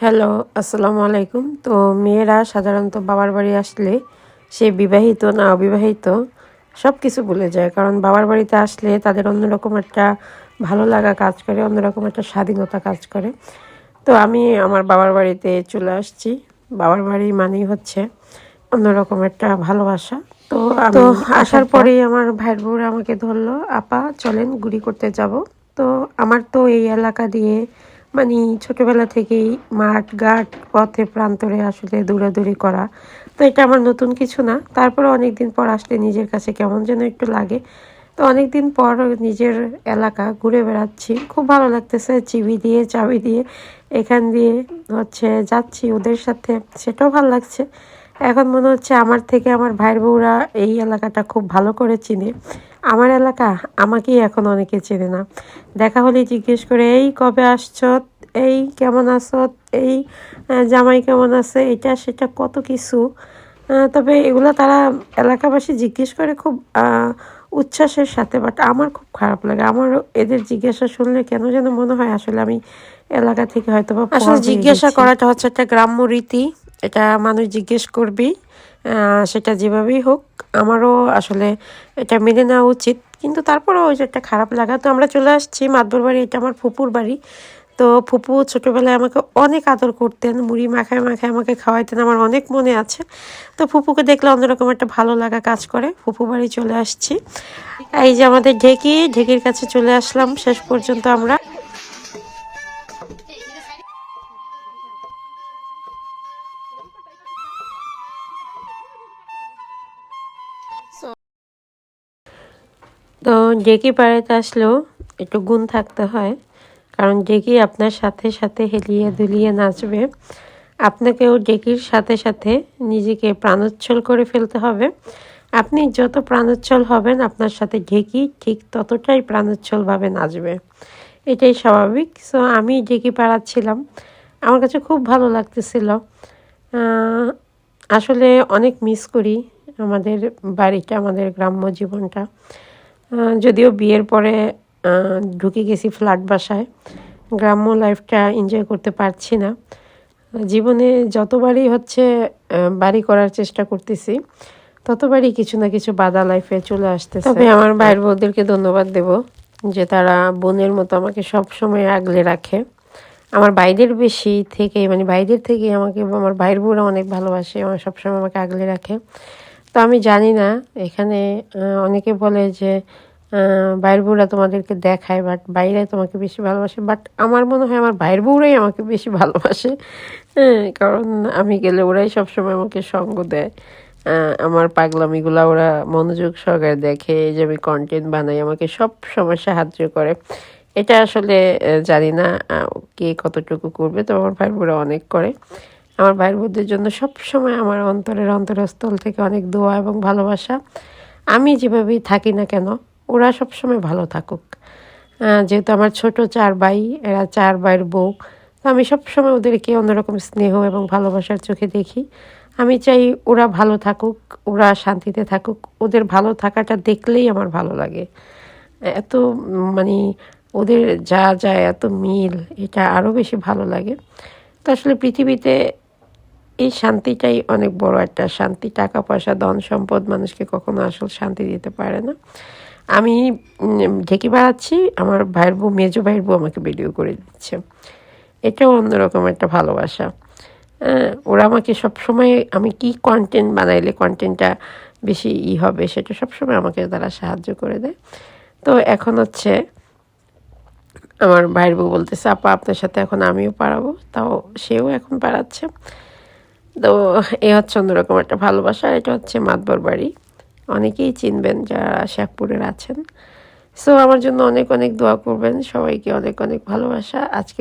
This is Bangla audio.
হ্যালো আসসালামু আলাইকুম। তো মেয়েরা সাধারণত বাবার বাড়ি আসলে সে বিবাহিত না অবিবাহিত সব কিছু ভুলে যায়। কারণ বাবার বাড়িতে আসলে তাদের অন্যরকম একটা ভালো লাগা কাজ করে অন্যরকম একটা স্বাধীনতা কাজ করে। তো আমি আমার বাবার বাড়িতে চলে আসছি। বাবার বাড়ি মানেই হচ্ছে অন্যরকম একটা ভালোবাসা। তো আসার পরেই আমার ভাইয়ের বউরা আমাকে ধরলো আপা চলেন গুড়ি করতে যাব। তো আমার তো এই এলাকা দিয়ে মানে ছোটবেলা থেকেই মাঠ ঘাট পথে প্রান্তরে আসলে দৌড়াদৌড়ি করা। তো এটা আমার নতুন কিছু না। তারপরে অনেকদিন পর আসলে নিজের কাছে কেমন যেন একটু লাগে। তো অনেক দিন পর নিজের এলাকা ঘুরে বেড়াচ্ছি। খুব ভালো লাগতেছে, চিবি দিয়ে, চাবি দিয়ে, এখান দিয়ে হচ্ছে যাচ্ছি ওদের সাথে। সেটাও ভালো লাগছে। এখন মনে হচ্ছে আমার থেকে আমার ভাইয়ের বউরা এই এলাকাটা খুব ভালো করে চিনে। আমার এলাকা আমাকেই এখন অনেকে চেনে না। দেখা হলে জিজ্ঞেস করে এই কবে আসছ? এই কেমন আছো? এই জামাই কেমন আছে? এটা সেটা কত কিছু? তবে এগুলো তারা এলাকাবাসী জিজ্ঞেস করে খুব উচ্ছ্বাসের সাথে। বাট আমার খুব খারাপ লাগে। আমার এদের জিজ্ঞাসা শুনলে কেন যেন মনে হয় আসলে আমি এলাকা থেকে হয়তো বা আসলে জিজ্ঞাসা করাটা হচ্ছে একটা গ্রাম্য রীতি। এটা মানুষ জিজ্ঞেস করবেই সেটা যেভাবেই হোক, আমারও আসলে এটা মেনে নেওয়া উচিত। কিন্তু তারপরেও ওই যে একটা খারাপ লাগা তো আমরা চলে আসছি, মাতবর বাড়ি, এটা আমার ফুপুর বাড়ি। তো ফুপু ছোটোবেলায় আমাকে অনেক আদর করতেন, মুড়ি মাখায় মাখায় আমাকে খাওয়াইতেন, আমার অনেক মনে আছে। তো ফুপুকে দেখলে অন্যরকম একটা ভালো লাগা কাজ করে, ফুপু বাড়ি চলে আসছি। এই যে আমাদের ঢেকি, ঢেকির কাছে চলে আসলাম, শেষ পর্যন্ত আমরা। ডেকি পাড়াতে আসলেও একটু গুণ থাকতে হয়, কারণ ডেকি আপনার সাথে সাথে হেলিয়ে দুলিয়ে নাচবে। আপনাকেও ডেকির সাথে সাথে নিজেকে প্রাণোচ্ছল করে ফেলতে হবে। আপনি যত প্রাণোচ্ছল হবেন, আপনার সাথে ঢেকি ঠিক ততটাই প্রাণোচ্ছলভাবে নাচবে। এটাই স্বাভাবিক। সো আমি ডেকি পাড়াচ্ছিলাম আমার কাছে খুব ভালো লাগতেছিল। আসলে অনেক মিস করি আমাদের বাড়িটা, আমাদের গ্রাম্য জীবনটা। যদিও বিয়ের পরে ঢুকে গেছি ফ্ল্যাট বাসায়। গ্রাম্য লাইফটা এনজয় করতে পারছি না। জীবনে যতবারই হচ্ছে বাড়ি করার চেষ্টা করতেছি, ততবারই কিছু না কিছু বাধা লাইফে চলে আসতেছে। তবে আমার ভাইয়ের বউদেরকে ধন্যবাদ দেব, যে তারা বোনের মতো আমাকে সব সময় আগলে রাখে। আমার বাইরের বেশি থেকে মানে বাইরের থেকে আমাকে, আমার ভাইয়ের বউরা অনেক ভালোবাসে, আমার সবসময় আমাকে আগলে রাখে। তো আমি জানি না, এখানে অনেকে বলে যে ভাইয়ের বউরা তোমাদেরকে দেখায় বাট বাইরে তোমাকে বেশি ভালোবাসে বাট আমার মনে হয় আমার ভাইয়ের বউরাই আমাকে বেশি ভালোবাসে। হ্যাঁ কারণ আমি গেলে ওরাই সবসময় আমাকে সঙ্গ দেয়। আমার পাগলামিগুলা ওরা মনোযোগ সহকারে দেখে যে আমি কন্টেন্ট বানাই, আমাকে সব সময় সাহায্য করে। এটা আসলে জানি না কে কতটুকু করবে, তো আমার ভাই বোরা অনেক করে। আমার ভাইয়ের বোনদের জন্য সব সময় আমার অন্তরের অন্তরস্থল থেকে অনেক দোয়া এবং ভালোবাসা। আমি যেভাবেই থাকি না কেন, ওরা সব সময় ভালো থাকুক। যেহেতু আমার ছোট চার ভাই, এরা চার ভাইয়ের বউ, তো আমি সব সময় ওদেরকে অন্যরকম স্নেহ এবং ভালোবাসার চোখে দেখি। আমি চাই ওরা ভালো থাকুক, ওরা শান্তিতে থাকুক, ওদের ভালো থাকাটা দেখলেই আমার ভালো লাগে। এত মানে ওদের যা যায় এত মিল, এটা আরও বেশি ভালো লাগে। তো আসলে পৃথিবীতে এই শান্তিটাই অনেক বড় একটা শান্তি, টাকা, পয়সা, ধন, সম্পদ মানুষকে কখনো আসল শান্তি দিতে পারে না। আমি ঢেকে বেড়াচ্ছি, আমার ভাইয়ের বউ, মেজো ভাইয়ের বউ আমাকে ভিডিও করে দিচ্ছে। এটাও অন্যরকম একটা ভালোবাসা। ওরা আমাকে সবসময়, আমি কি কন্টেন্ট বানাইলে কন্টেন্টটা বেশি ই হবে, সেটা সবসময় আমাকে তারা সাহায্য করে দেয়। তো এখন হচ্ছে, আমার ভাইয়ের বউ বলতেছে, আপা, আপনার সাথে এখন আমিও পারাবো। তাও সেও এখন পারাচ্ছে। তো এ হচ্ছে অন্যরকম একটা ভালোবাসা, এটা হচ্ছে মাতবর বাড়ি। অনেকেই চিনবেন যারা শেখপুরের আছেন। সো আমার জন্য অনেক অনেক দোয়া করবেন। সবাইকে অনেক অনেক ভালোবাসা। আজকে